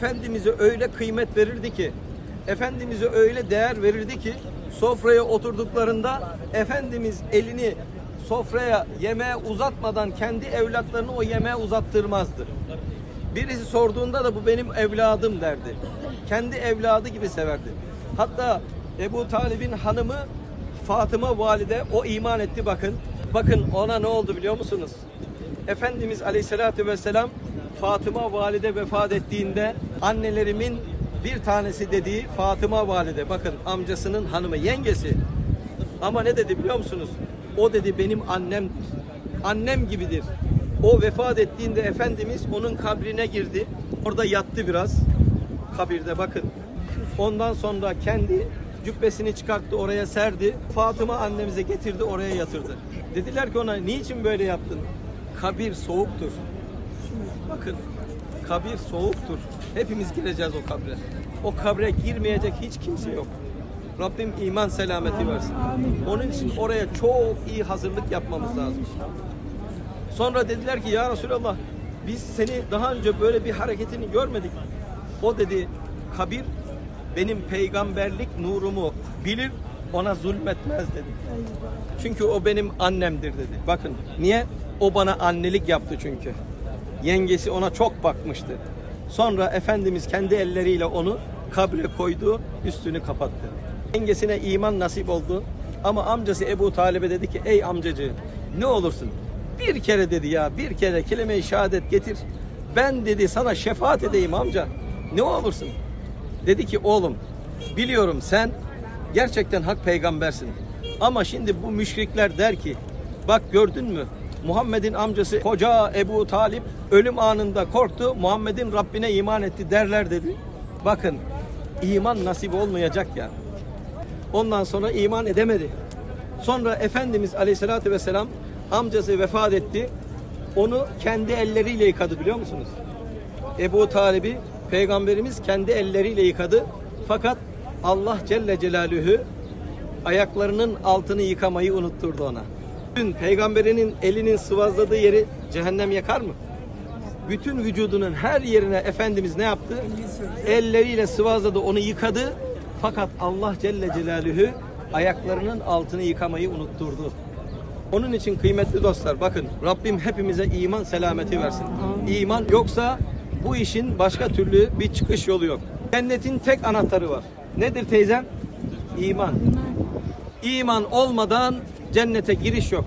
Efendimiz'e öyle kıymet verirdi ki, Efendimiz'e öyle değer verirdi ki, sofraya oturduklarında Efendimiz elini sofraya yemeğe uzatmadan kendi evlatlarını o yemeğe uzattırmazdı. Birisi sorduğunda da bu benim evladım derdi. Kendi evladı gibi severdi. Hatta Ebu Talib'in hanımı Fatıma valide o iman etti bakın. Bakın ona ne oldu biliyor musunuz? Efendimiz Aleyhisselatü Vesselam Fatıma valide vefat ettiğinde annelerimin bir tanesi dediği Fatıma valide bakın amcasının hanımı yengesi ama ne dedi biliyor musunuz? O dedi benim annemdir. Annem gibidir. O vefat ettiğinde Efendimiz onun kabrine girdi. Orada yattı biraz. Kabirde bakın. Ondan sonra kendi cübbesini çıkarttı oraya serdi. Fatıma annemize getirdi oraya yatırdı. Dediler ki ona niçin böyle yaptın? Kabir soğuktur. Bakın kabir soğuktur. Hepimiz gireceğiz o kabre. O kabre girmeyecek hiç kimse yok. Rabbim iman selameti versin. Onun için oraya çok iyi hazırlık yapmamız lazım. Sonra dediler ki ya Resulallah biz seni daha önce böyle bir hareketini görmedik. O dedi kabir benim peygamberlik nurumu bilir ona zulmetmez dedi. Çünkü o benim annemdir dedi. Bakın niye? O bana annelik yaptı çünkü. Yengesi ona çok bakmıştı. Sonra Efendimiz kendi elleriyle onu kabre koydu, üstünü kapattı. Yengesine iman nasip oldu. Ama amcası Ebu Talib'e dedi ki ey amcacı ne olursun bir kere dedi ya bir kere kelime-i şehadet getir. Ben dedi sana şefaat edeyim amca. Ne olursun. Dedi ki oğlum biliyorum sen gerçekten hak peygambersin. Ama şimdi bu müşrikler der ki bak gördün mü Muhammed'in amcası koca Ebu Talip ölüm anında korktu. Muhammed'in Rabbine iman etti derler dedi. Bakın iman nasip olmayacak ya. Ondan sonra iman edemedi. Sonra Efendimiz Aleyhisselatü Vesselam amcası vefat etti. Onu kendi elleriyle yıkadı biliyor musunuz? Ebu Talib'i Peygamberimiz kendi elleriyle yıkadı. Fakat Allah Celle Celaluhu ayaklarının altını yıkamayı unutturdu ona. Bütün peygamberinin elinin sıvazladığı yeri cehennem yakar mı? Bütün vücudunun her yerine Efendimiz ne yaptı? Elleriyle sıvazladı, onu yıkadı. Fakat Allah Celle Celaluhu ayaklarının altını yıkamayı unutturdu. Onun için kıymetli dostlar bakın Rabbim hepimize iman selameti versin. İman yoksa bu işin başka türlü bir çıkış yolu yok. Cennetin tek anahtarı var. Nedir teyzem? İman. İman olmadan cennete giriş yok.